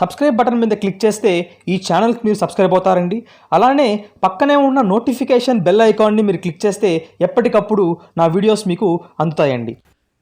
Subscribe button మీద click చేస్తే ఈ ఛానల్కి మీరు సబ్స్క్రైబ్ అవుతారండి. అలానే పక్కనే ఉన్న నోటిఫికేషన్ బెల్ ఐకాన్ని మీరు క్లిక్ చేస్తే ఎప్పటికప్పుడు నా వీడియోస్ మీకు అందుతాయండి.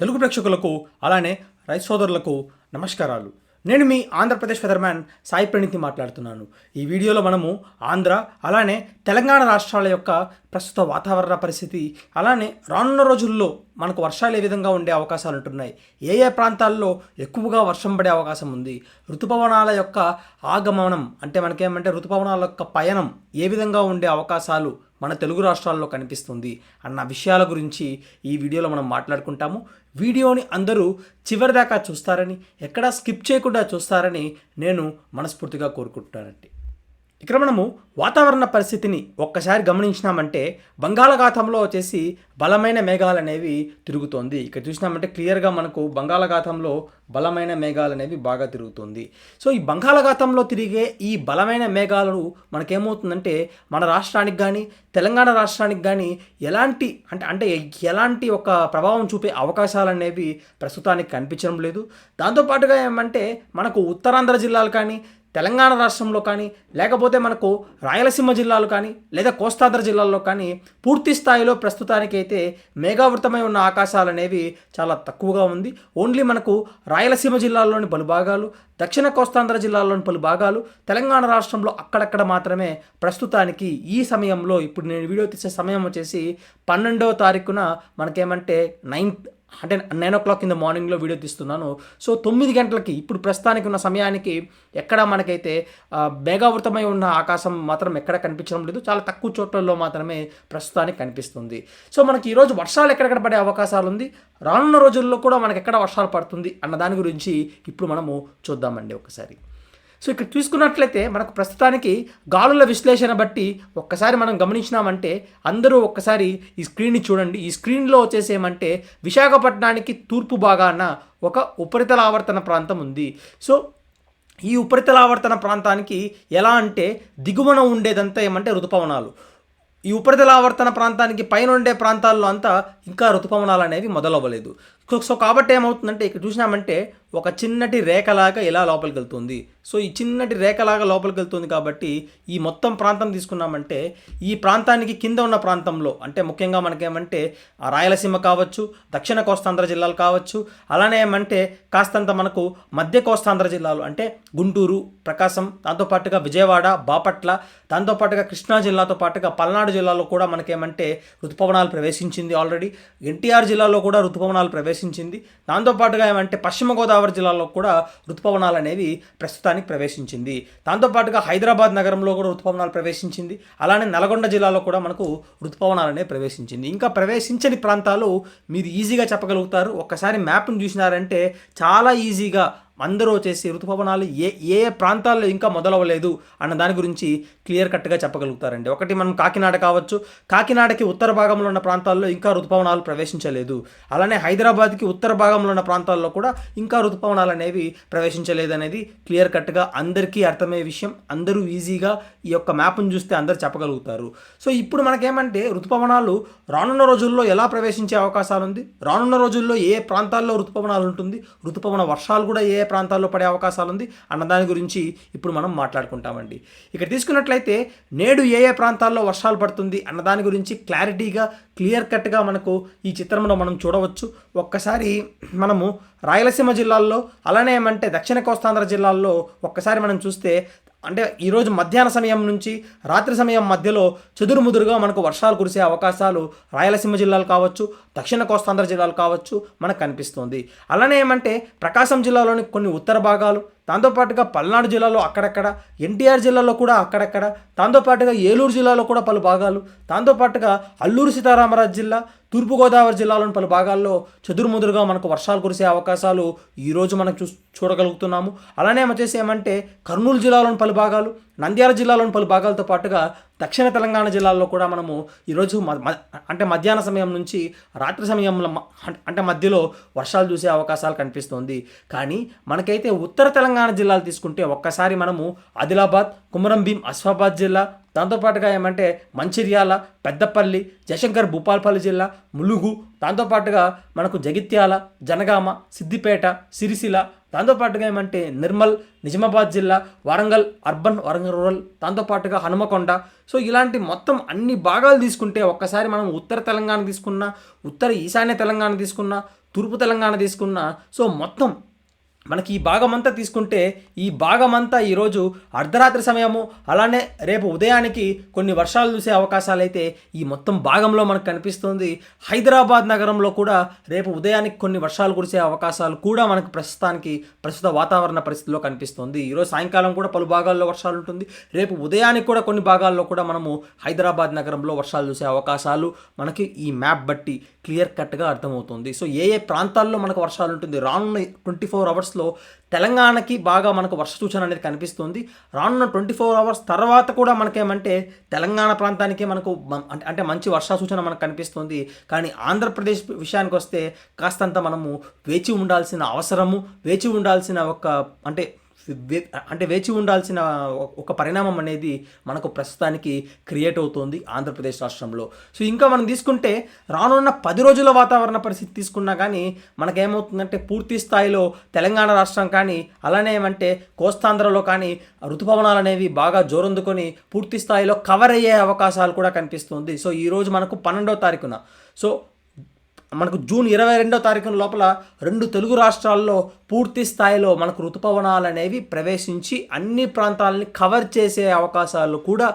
తెలుగు ప్రేక్షకులకు అలానే రైతు సోదరులకు నమస్కారాలు. నేను మీ ఆంధ్రప్రదేశ్ ఫెదర్మ్యాన్ సాయి ప్రణీతి మాట్లాడుతున్నాను. ఈ వీడియోలో మనము ఆంధ్ర అలానే తెలంగాణ రాష్ట్రాల యొక్క ప్రస్తుత వాతావరణ పరిస్థితి అలానే రానున్న రోజుల్లో మనకు వర్షాలు ఏ విధంగా ఉండే అవకాశాలు ఉంటున్నాయి. ఏ ఏ ప్రాంతాల్లో ఎక్కువగా వర్షం పడే అవకాశం ఉంది? ఋతుపవనాల యొక్క ఆగమనం అంటే మనకేమంటే ఋతుపవనాల యొక్క పయనం ఏ విధంగా ఉండే అవకాశాలు మన తెలుగు రాష్ట్రాల్లో కనిపిస్తుంది అన్న విషయాల గురించి ఈ వీడియోలో మనం మాట్లాడుకుంటాము. వీడియోని అందరూ చివరిదాకా చూస్తారని ఎక్కడా స్కిప్ చేయకుండా చూస్తారని నేను మనస్ఫూర్తిగా కోరుకుంటున్నానండి. ఇక్కడ మనము వాతావరణ పరిస్థితిని ఒక్కసారి గమనించినామంటే బంగాళాఖాతంలో వచ్చేసి బలమైన మేఘాలు అనేవి తిరుగుతోంది. ఇక్కడ చూసినామంటే క్లియర్గా మనకు బంగాళాఖాతంలో బలమైన మేఘాలు అనేవి బాగా తిరుగుతుంది. సో ఈ బంగాళాఖాతంలో తిరిగే ఈ బలమైన మేఘాలను మనకేమవుతుందంటే మన రాష్ట్రానికి కానీ తెలంగాణ రాష్ట్రానికి కానీ ఎలాంటి అంటే అంటే ఎలాంటి ఒక ప్రభావం చూపే అవకాశాలు అనేవి ప్రస్తుతానికి కనిపించడం లేదు. దాంతోపాటుగా ఏమంటే మనకు ఉత్తరాంధ్ర జిల్లాలు కానీ తెలంగాణ రాష్ట్రంలో కానీ లేకపోతే మనకు రాయలసీమ జిల్లాలు కానీ లేదా కోస్తాంధ్ర జిల్లాల్లో కానీ పూర్తి స్థాయిలో ప్రస్తుతానికైతే మేఘావృతమై ఉన్న ఆకాశాలు అనేవి చాలా తక్కువగా ఉంది. ఓన్లీ మనకు రాయలసీమ జిల్లాల్లోని పలు భాగాలు దక్షిణ కోస్తాంధ్ర జిల్లాల్లోని పలు భాగాలు తెలంగాణ రాష్ట్రంలో అక్కడక్కడ మాత్రమే ప్రస్తుతానికి ఈ సమయంలో ఇప్పుడు నేను వీడియో తీసే సమయం వచ్చేసి పన్నెండవ తారీఖున మనకేమంటే నైన్త్ అంటే nine o'clock in the మార్నింగ్లో వీడియో తీస్తున్నాను. సో తొమ్మిది గంటలకి ఇప్పుడు ప్రస్తుతానికి ఉన్న సమయానికి ఎక్కడ మనకైతే మేఘావృతమై ఉన్న ఆకాశం మాత్రం ఎక్కడ కనిపించడం లేదు. చాలా తక్కువ చోట్లలో మాత్రమే ప్రస్తుతానికి కనిపిస్తుంది. సో మనకి ఈరోజు వర్షాలు ఎక్కడెక్కడ పడే అవకాశాలు ఉంది? రానున్న రోజుల్లో కూడా మనకి ఎక్కడ వర్షాలు పడుతుంది అన్న దాని గురించి ఇప్పుడు మనము చూద్దామండి ఒకసారి. సో ఇక్కడ చూసుకున్నట్లయితే మనకు ప్రస్తుతానికి గాలుల విశ్లేషణ బట్టి ఒక్కసారి మనం గమనించినామంటే అందరూ ఒక్కసారి ఈ స్క్రీన్ని చూడండి. ఈ స్క్రీన్లో వచ్చేసి ఏమంటే విశాఖపట్నానికి తూర్పు భాగాన ఒక ఉపరితల ఆవర్తన ప్రాంతం ఉంది. సో ఈ ఉపరితల ఆవర్తన ప్రాంతానికి ఎలా అంటే దిగువన ఉండేదంతా ఏమంటే ఋతుపవనాలు ఈ ఉపరితల ఆవర్తన ప్రాంతానికి పైన ఉండే ప్రాంతాల్లో అంతా ఇంకా ఋతుపవనాలు అనేవి మొదలవ్వలేదు. సో సో కాబట్టి ఏమవుతుందంటే ఇక్కడ చూసినామంటే ఒక చిన్నటి రేఖలాగా ఇలా లోపలికి వెళ్తుంది. సో ఈ చిన్నటి రేఖలాగా లోపలికి వెళ్తుంది కాబట్టి ఈ మొత్తం ప్రాంతం తీసుకున్నామంటే ఈ ప్రాంతానికి కింద ఉన్న ప్రాంతంలో అంటే ముఖ్యంగా మనకేమంటే రాయలసీమ కావచ్చు దక్షిణ కోస్తాంధ్ర జిల్లాలు కావచ్చు అలానే ఏమంటే కాస్తంత మనకు మధ్య కోస్తాంధ్ర జిల్లాలు అంటే గుంటూరు ప్రకాశం దాంతోపాటుగా విజయవాడ బాపట్ల దాంతోపాటుగా కృష్ణా జిల్లాతో పాటుగా పల్నాడు జిల్లాలో కూడా మనకేమంటే ఋతుపవనాలు ప్రవేశించింది ఆల్రెడీ ఎన్టీఆర్ జిల్లాలో కూడా ఋతుపవనాలు ప్రవేశించింది. దాంతోపాటుగా ఏమంటే పశ్చిమ గోదావరి జిల్లాలో కూడా ఋతుపవనాలు అనేవి ప్రస్తుతానికి ప్రవేశించింది. దాంతోపాటుగా హైదరాబాద్ నగరంలో కూడా ఋతుపవనాలు ప్రవేశించింది. అలానే నల్గొండ జిల్లాలో కూడా మనకు ఋతుపవనాలు అనేవి ప్రవేశించింది. ఇంకా ప్రవేశించని ప్రాంతాలు మీరు ఈజీగా చెప్పగలుగుతారు. ఒక్కసారి మ్యాప్ను చూసినారంటే చాలా ఈజీగా అందరూ వచ్చేసి ఋతుపవనాలు ఏ ఏ ప్రాంతాల్లో ఇంకా మొదలవ్వలేదు అన్న దాని గురించి క్లియర్ కట్గా చెప్పగలుగుతారండి. ఒకటి మనం కాకినాడ కావచ్చు. కాకినాడకి ఉత్తర భాగంలో ఉన్న ప్రాంతాల్లో ఇంకా ఋతుపవనాలు ప్రవేశించలేదు. అలానే హైదరాబాద్కి ఉత్తర భాగంలో ఉన్న ప్రాంతాల్లో కూడా ఇంకా ఋతుపవనాలు అనేవి ప్రవేశించలేదు అనేది క్లియర్ కట్గా అందరికీ అర్థమయ్యే విషయం. అందరూ ఈజీగా ఈ యొక్క మ్యాప్ను చూస్తే అందరు చెప్పగలుగుతారు. సో ఇప్పుడు మనకేమంటే ఋతుపవనాలు రానున్న రోజుల్లో ఎలా ప్రవేశించే అవకాశాలు ఉంది రానున్న రోజుల్లో ఏ ప్రాంతాల్లో ఋతుపవనాలు ఉంటుంది? ఋతుపవన వర్షాలు కూడా ఏ ఏ ప్రాంతాల్లో పడే అవకాశాలు ఉంది అన్న దాని గురించి ఇప్పుడు మనం మాట్లాడుకుంటామండి. ఇక్కడ తీసుకున్నట్లయితే నేడు ఏ ఏ ప్రాంతాల్లో వర్షాలు పడుతుంది అన్న దాని గురించి క్లారిటీగా క్లియర్ కట్గా మనకు ఈ చిత్రంలో మనం చూడవచ్చు. ఒక్కసారి మనము రాయలసీమ జిల్లాల్లో అలానే ఏమంటే దక్షిణ కోస్తాంధ్ర జిల్లాల్లో ఒక్కసారి మనం చూస్తే అంటే ఈరోజు మధ్యాహ్న సమయం నుంచి రాత్రి సమయం మధ్యలో చెదురుముదురుగా మనకు వర్షాలు కురిసే అవకాశాలు రాయలసీమ జిల్లాలు కావచ్చు దక్షిణ కోస్తాంధ్ర జిల్లాలు కావచ్చు మనకు కనిపిస్తుంది. అలానే ఏమంటే ప్రకాశం జిల్లాలోని కొన్ని ఉత్తర భాగాలు దాంతోపాటుగా పల్నాడు జిల్లాలో అక్కడక్కడ ఎన్టీఆర్ జిల్లాలో కూడా అక్కడక్కడ దాంతోపాటుగా ఏలూరు జిల్లాలో కూడా పలు భాగాలు దాంతోపాటుగా అల్లూరు సీతారామరాజు జిల్లా తూర్పుగోదావరి జిల్లాలోని పలు భాగాల్లో చెదురుముదురుగా మనకు వర్షాలు కురిసే అవకాశాలు ఈరోజు మనం చూ చూడగలుగుతున్నాము. అలానే వచ్చేసి ఏమంటే కర్నూలు జిల్లాలోని పలు భాగాలు నంద్యాల జిల్లాలోని పలు భాగాలతో పాటుగా దక్షిణ తెలంగాణ జిల్లాల్లో కూడా మనము ఈరోజు మ- అంటే మధ్యాహ్న సమయం నుంచి రాత్రి సమయంలో మ- అంటే మధ్యలో వర్షాలు చూసే అవకాశాలు కనిపిస్తోంది. కానీ మనకైతే ఉత్తర తెలంగాణ జిల్లాలు తీసుకుంటే ఒక్కసారి మనము ఆదిలాబాద్ కుమరం భీం అస్ఫాబాద్ జిల్లా దాంతోపాటుగా ఏమంటే మంచిర్యాల పెద్దపల్లి జయశంకర్ భూపాల్పల్లి జిల్లా ములుగు దాంతోపాటుగా మనకు జగిత్యాల జనగామ సిద్దిపేట సిరిసిల దాంతోపాటుగా ఏమంటే నిర్మల్ నిజామాబాద్ జిల్లా వరంగల్ అర్బన్ వరంగల్ రూరల్ దాంతోపాటుగా హనుమకొండ. సో ఇలాంటి మొత్తం అన్ని భాగాలు తీసుకుంటే ఒక్కసారి మనం ఉత్తర తెలంగాణ తీసుకున్నా ఉత్తర ఈశాన్య తెలంగాణ తీసుకున్నా తూర్పు తెలంగాణ తీసుకున్నా సో మొత్తం మనకి ఈ భాగమంతా తీసుకుంటే ఈ భాగమంతా ఈరోజు అర్ధరాత్రి సమయము అలానే రేపు ఉదయానికి కొన్ని వర్షాలు చూసే అవకాశాలు అయితే ఈ మొత్తం భాగంలో మనకు కనిపిస్తుంది. హైదరాబాద్ నగరంలో కూడా రేపు ఉదయానికి కొన్ని వర్షాలు కురిసే అవకాశాలు కూడా మనకు ప్రస్తుతానికి ప్రస్తుత వాతావరణ పరిస్థితిలో కనిపిస్తుంది. ఈరోజు సాయంకాలం కూడా పలు భాగాల్లో వర్షాలు ఉంటుంది. రేపు ఉదయానికి కూడా కొన్ని భాగాల్లో కూడా మనము హైదరాబాద్ నగరంలో వర్షాలు చూసే అవకాశాలు మనకి ఈ మ్యాప్ బట్టి క్లియర్ కట్గా అర్థమవుతుంది. సో ఏ ఏ ప్రాంతాల్లో మనకు వర్షాలు ఉంటుంది? రానున్న ట్వంటీ ఫోర్ అవర్స్ అవర్స్లో తెలంగాణకి బాగా మనకు వర్ష సూచన అనేది కనిపిస్తుంది. రానున్న ట్వంటీ ఫోర్ అవర్స్ తర్వాత కూడా మనకేమంటే తెలంగాణ ప్రాంతానికి మనకు అంటే- మంచి వర్ష సూచన మనకు కనిపిస్తుంది. కానీ ఆంధ్రప్రదేశ్ విషయానికి వస్తే కాస్తంత మనము వేచి ఉండాల్సిన అవసరము వేచి ఉండాల్సిన ఒక అంటే అంటే వేచి ఉండాల్సిన ఒక పరిణామం అనేది మనకు ప్రస్తుతానికి క్రియేట్ అవుతోంది ఆంధ్రప్రదేశ్ రాష్ట్రంలో. సో ఇంకా మనం తీసుకుంటే రానున్న పది రోజుల వాతావరణ పరిస్థితి తీసుకున్నా కానీ మనకేమవుతుందంటే పూర్తి స్థాయిలో తెలంగాణ రాష్ట్రం కానీ అలానే ఏమంటే కోస్తాంధ్రలో కానీ ఋతుపవనాలు అనేవి బాగా జోరందుకొని పూర్తి స్థాయిలో కవర్ అయ్యే అవకాశాలు కూడా కనిపిస్తుంది. సో ఈరోజు మనకు పన్నెండో తారీఖున. సో మనకు జూన్ ఇరవై రెండో తారీఖు లోపల రెండు తెలుగు రాష్ట్రాల్లో పూర్తి స్థాయిలో మనకు ఋతుపవనాలు అనేవి ప్రవేశించి అన్ని ప్రాంతాలని కవర్ చేసే అవకాశాలు కూడా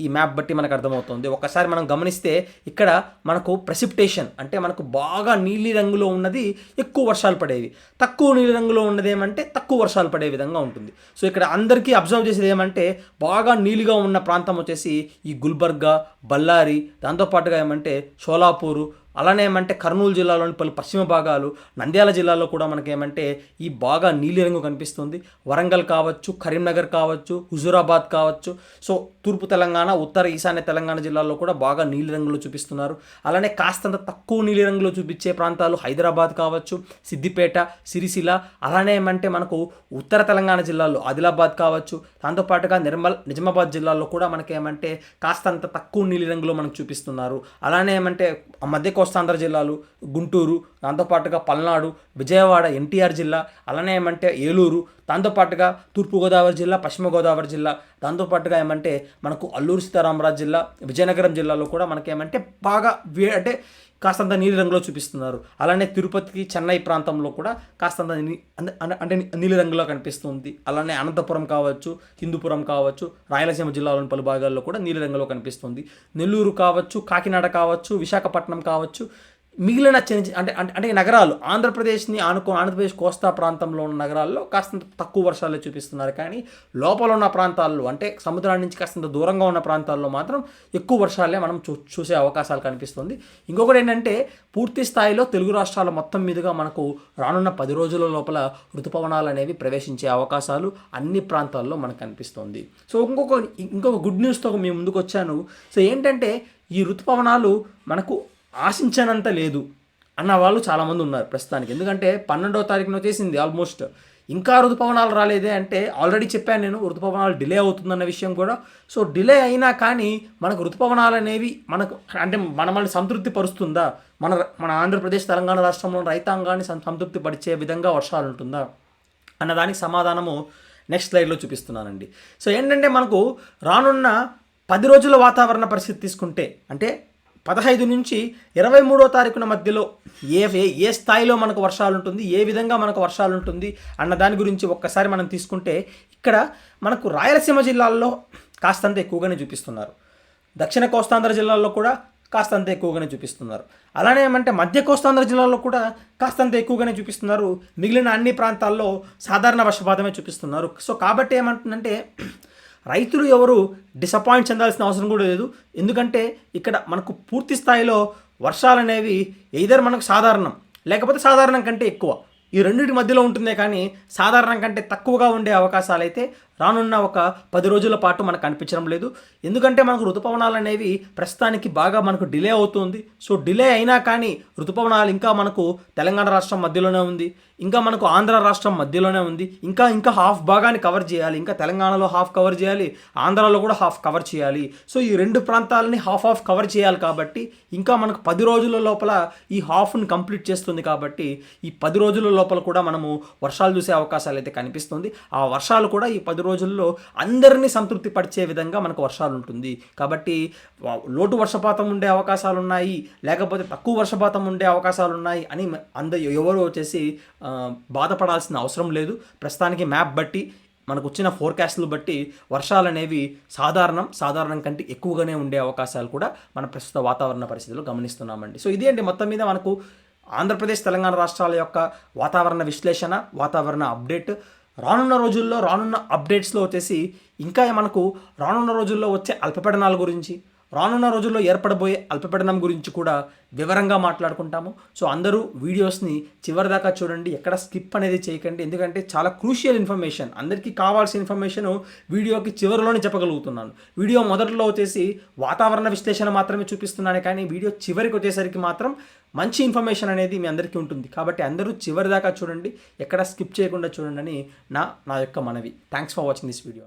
ఈ మ్యాప్ బట్టి మనకు అర్థమవుతుంది. ఒకసారి మనం గమనిస్తే ఇక్కడ మనకు ప్రెసిప్టేషన్ అంటే మనకు బాగా నీలి రంగులో ఉన్నది ఎక్కువ వర్షాలు పడేవి. తక్కువ నీలి రంగులో ఉన్నది ఏమంటే తక్కువ వర్షాలు పడే విధంగా ఉంటుంది. సో ఇక్కడ అందరికీ అబ్జర్వ్ చేసేది ఏమంటే బాగా నీలిగా ఉన్న ప్రాంతం వచ్చేసి ఈ గుల్బర్గా బళ్ళారి దాంతోపాటుగా ఏమంటే షోలాపూరు అలానే ఏమంటే కర్నూలు జిల్లాలోని పలు పశ్చిమ భాగాలు నంద్యాల జిల్లాలో కూడా మనకేమంటే ఈ బాగా నీలిరంగు కనిపిస్తుంది. వరంగల్ కావచ్చు కరీంనగర్ కావచ్చు హుజూరాబాద్ కావచ్చు. సో తూర్పు తెలంగాణ ఉత్తర ఈశాన్య తెలంగాణ జిల్లాల్లో కూడా బాగా నీలిరంగులో చూపిస్తున్నారు. అలానే కాస్తంత తక్కువ నీలిరంగులో చూపించే ప్రాంతాలు హైదరాబాద్ కావచ్చు సిద్దిపేట సిరిసిల అలానే ఏమంటే మనకు ఉత్తర తెలంగాణ జిల్లాలో ఆదిలాబాద్ కావచ్చు. దాంతోపాటుగా నిర్మల్ నిజామాబాద్ జిల్లాల్లో కూడా మనకేమంటే కాస్తంత తక్కువ నీలిరంగులో మనకు చూపిస్తున్నారు. అలానే ఏమంటే మధ్య మధ్య కోస్తాంధ్ర జిల్లాలు గుంటూరు దాంతోపాటుగా పల్నాడు విజయవాడ ఎన్టీఆర్ జిల్లా అలానే ఏమంటే ఏలూరు దాంతోపాటుగా తూర్పుగోదావరి జిల్లా పశ్చిమ గోదావరి జిల్లా దాంతోపాటుగా ఏమంటే మనకు అల్లూరు సీతారామరాజు జిల్లా విజయనగరం జిల్లాలో కూడా మనకేమంటే బాగా వే అంటే కాస్తంత నీలి రంగులో చూపిస్తున్నారు. అలానే తిరుపతికి చెన్నై ప్రాంతంలో కూడా కాస్తంత నీ- అంటే- నీలిరంగులో కనిపిస్తుంది. అలానే అనంతపురం కావచ్చు హిందూపురం కావచ్చు రాయలసీమ జిల్లాలోని పలు భాగాల్లో కూడా నీలి రంగులో కనిపిస్తుంది. నెల్లూరు కావచ్చు కాకినాడ కావచ్చు విశాఖపట్నం కావచ్చు మిగిలిన చిన్న అంటే అంటే అంటే నగరాలు. ఆంధ్రప్రదేశ్ని ఆనుకో ఆంధ్రప్రదేశ్ కోస్తా ప్రాంతంలో ఉన్న నగరాల్లో కాస్తంత తక్కువ వర్షాలు చూపిస్తున్నారు. కానీ లోపల ఉన్న ప్రాంతాల్లో అంటే సముద్రం నుంచి కాస్తంత దూరంగా ఉన్న ప్రాంతాల్లో మాత్రం ఎక్కువ వర్షాలే మనం చూ చూసే అవకాశాలు కనిపిస్తుంది. ఇంకొకటి ఏంటంటే పూర్తి స్థాయిలో తెలుగు రాష్ట్రాల మొత్తం మీదుగా మనకు రానున్న పది రోజుల లోపల ఋతుపవనాలు అనేవి ప్రవేశించే అవకాశాలు అన్ని ప్రాంతాల్లో మనకు కనిపిస్తుంది. సో ఇంకొక ఇంకొక గుడ్ న్యూస్తో మేము ముందుకు వచ్చాను సో ఏంటంటే ఈ ఋతుపవనాలు మనకు ఆశించనంత లేదు అన్న వాళ్ళు చాలామంది ఉన్నారు ప్రస్తుతానికి. ఎందుకంటే పన్నెండవ తారీఖున వచ్చేసింది ఆల్మోస్ట్. ఇంకా ఋతుపవనాలు రాలేదే అంటే ఆల్రెడీ చెప్పాను నేను ఋతుపవనాలు డిలే అవుతుందన్న విషయం కూడా. సో డిలే అయినా కానీ మనకు ఋతుపవనాలు అనేవి మనకు అంటే మనమల్ని మనల్ని సంతృప్తి పరుస్తుందా? మన మన ఆంధ్రప్రదేశ్ తెలంగాణ రాష్ట్రంలో రైతాంగాన్ని సంతృప్తి పరిచే విధంగా వర్షాలు ఉంటుందా? అన్నదానికి సమాధానము నెక్స్ట్ స్లైడ్లో చూపిస్తున్నానండి. సో ఏంటంటే మనకు రానున్న పది రోజుల వాతావరణ పరిస్థితి తీసుకుంటే అంటే పదహైదు నుంచి ఇరవై మూడో తారీఖున మధ్యలో ఏ ఏ- స్థాయిలో మనకు వర్షాలు ఉంటుంది ఏ విధంగా మనకు వర్షాలు ఉంటుంది అన్న దాని గురించి ఒక్కసారి మనం తీసుకుంటే ఇక్కడ మనకు రాయలసీమ జిల్లాల్లో కాస్తంత ఎక్కువగానే చూపిస్తున్నారు. దక్షిణ కోస్తాంధ్ర జిల్లాల్లో కూడా కాస్తంత ఎక్కువగానే చూపిస్తున్నారు. అలానే ఏమంటే మధ్య కోస్తాంధ్ర జిల్లాలో కూడా కాస్తంత ఎక్కువగానే చూపిస్తున్నారు. మిగిలిన అన్ని ప్రాంతాల్లో సాధారణ వర్షపాతమే చూపిస్తున్నారు. సో కాబట్టి ఏమంటుందంటే రైతులు ఎవరు డిసప్పాయింట్ చెందాల్సిన అవసరం కూడా లేదు. ఎందుకంటే ఇక్కడ మనకు పూర్తి స్థాయిలో వర్షాలు అనేవి ఎయిదర్ మనకు సాధారణం లేకపోతే సాధారణం కంటే ఎక్కువ. ఈ రెండింటి మధ్యలో ఉంటుందే కానీ సాధారణం కంటే తక్కువగా ఉండే అవకాశాలు అయితే రానున్న ఒక పది రోజుల పాటు మనకు కనిపించడం లేదు. ఎందుకంటే మనకు ఋతుపవనాలు అనేవి ప్రస్తుతానికి బాగా మనకు డిలే అవుతుంది. సో డిలే అయినా కానీ ఋతుపవనాలు ఇంకా మనకు తెలంగాణ రాష్ట్రం మధ్యలోనే ఉంది. ఇంకా మనకు ఆంధ్ర రాష్ట్రం మధ్యలోనే ఉంది. ఇంకా ఇంకా హాఫ్ భాగాన్ని కవర్ చేయాలి. ఇంకా తెలంగాణలో హాఫ్ కవర్ చేయాలి. ఆంధ్రాలో కూడా హాఫ్ కవర్ చేయాలి. సో ఈ రెండు ప్రాంతాలని హాఫ్ హాఫ్ కవర్ చేయాలి కాబట్టి ఇంకా మనకు పది రోజుల లోపల ఈ హాఫ్ని కంప్లీట్ చేస్తుంది కాబట్టి ఈ పది రోజుల లోపల కూడా మనము వర్షాలు చూసే అవకాశాలు అయితే కనిపిస్తుంది. ఆ వర్షాలు కూడా ఈ పది రోజుల్లో అందరినీ సంతృప్తి పరిచే విధంగా మనకు వర్షాలు ఉంటుంది. కాబట్టి లోటు వర్షపాతం ఉండే అవకాశాలు ఉన్నాయి లేకపోతే తక్కువ వర్షపాతం ఉండే అవకాశాలు ఉన్నాయి అని అంద ఎవరు వచ్చేసి బాధపడాల్సిన అవసరం లేదు. ప్రస్తుతానికి మ్యాప్ బట్టి మనకు వచ్చిన ఫోర్కాస్ట్లు బట్టి వర్షాలు అనేవి సాధారణం సాధారణం కంటే ఎక్కువగానే ఉండే అవకాశాలు కూడా మన ప్రస్తుత వాతావరణ పరిస్థితుల్లో గమనిస్తున్నామండి. సో ఇదే అండి మొత్తం మీద మనకు ఆంధ్రప్రదేశ్ తెలంగాణ రాష్ట్రాల యొక్క వాతావరణ విశ్లేషణ వాతావరణ అప్డేట్. రానున్న రోజుల్లో రానున్న అప్డేట్స్లో వచ్చేసి ఇంకా మనకు రానున్న రోజుల్లో వచ్చే అల్పపడనాల గురించి రానున్న రోజుల్లో ఏర్పడబోయే అల్పపీడనం గురించి కూడా వివరంగా మాట్లాడుకుంటాము. సో అందరూ వీడియోస్ని చివరి దాకా చూడండి ఎక్కడ స్కిప్ అనేది చేయకండి. ఎందుకంటే చాలా క్రూషియల్ ఇన్ఫర్మేషన్ అందరికీ కావాల్సిన ఇన్ఫర్మేషన్ వీడియోకి చివరిలోనే చెప్పగలుగుతున్నాను. వీడియో మొదట్లో వచ్చేసి వాతావరణ విశ్లేషణ మాత్రమే చూపిస్తున్నాను కానీ వీడియో చివరికి వచ్చేసరికి మాత్రం మంచి ఇన్ఫర్మేషన్ అనేది మీ అందరికీ ఉంటుంది. కాబట్టి అందరూ చివరి దాకా చూడండి ఎక్కడ స్కిప్ చేయకుండా చూడండి అని నా నా యొక్క మనవి. Thanks for watching this video